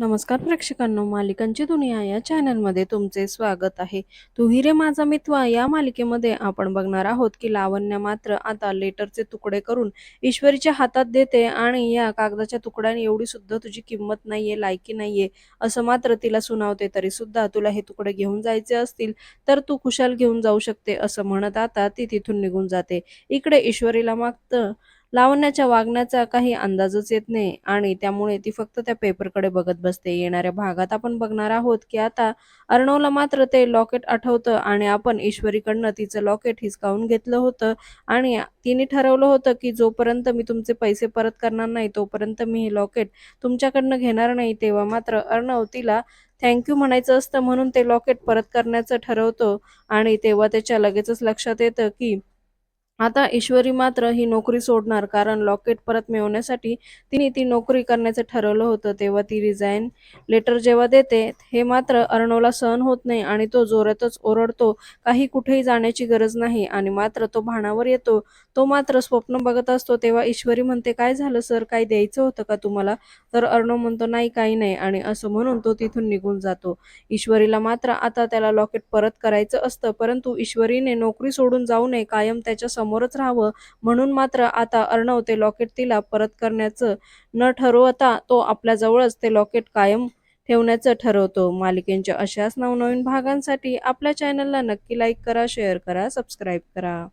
नमस्कार प्रेक्षकांनो मालिकांची दुनिया या चॅनलमध्ये तुमचे स्वागत आहे. तुही रे माझा मित्वा या मालिकेमध्ये आपण बघणार आहोत की लावण्य मात्र आता लेटरचे तुकडे करून ईश्वरीच्या हातात देते आणि या कागदाच्या तुकड्याने एवढी सुद्धा तुझी किंमत नाहीये लायकी नाहीये असं मात्र तिला सुनावते. तरी सुद्धा तुला हे तुकडे घेऊन जायचे असतील तर तू खुशाल घेऊन जाऊ शकते असं म्हणत आता ती तिथून निघून जाते. इकडे ईश्वरीला मागतं लावण्याच्या वागण्याचा काही अंदाजच येत नाही आणि त्यामुळे ती फक्त त्या पेपरकडे बघत बसते. येणाऱ्या भागात आपण बघणार आहोत की आता अर्णवला मात्र ते लॉकेट आठवतं आणि आपण ईश्वरीकडनं तिचं लॉकेट हिसकावून घेतलं होतं आणि तिने ठरवलं होतं की जोपर्यंत मी तुमचे पैसे परत करणार नाही तोपर्यंत मी हे लॉकेट तुमच्याकडनं घेणार नाही. तेव्हा मात्र अर्णव तिला थँक्यू म्हणायचं असतं म्हणून ते लॉकेट परत करण्याचं ठरवतो आणि तेव्हा त्याच्या लगेचच लक्षात येतं की आता ईश्वरी मात्र ही नोकरी सोडणार कारण लॉकेट परत मिळवण्यासाठी तिने ती नोकरी करण्याचं ठरवलं होतं. तेव्हा ती रिझाईन लेटर जेव्हा देते हे मात्र अर्णवला सहन होत नाही आणि तो जोरातच ओरडतो काही कुठेही जाण्याची गरज नाही आणि मात्र तो भाणावर येतो. तो मात्र स्वप्न बघत असतो तेव्हा ईश्वरी म्हणते काय झालं सर? काय द्यायचं होतं का तुम्हाला? तर अर्णव म्हणतो नाही काही नाही. आणि असं म्हणून तो तिथून निघून जातो. ईश्वरीला मात्र आता त्याला लॉकेट परत करायचं असतं परंतु ईश्वरीने नोकरी सोडून जाऊ नये कायम त्याच्या समोरच राहावं. म्हणून मात्र आता अर्णव ते लॉकेट तिला परत करण्याचं न ठरवता तो आपल्या जवळच ते लॉकेट कायम ठेवण्याचं ठरवतो. मालिकेंच्या अशाच नवनवीन भागांसाठी आपल्या चॅनलला नक्की लाईक करा शेअर करा सबस्क्राईब करा.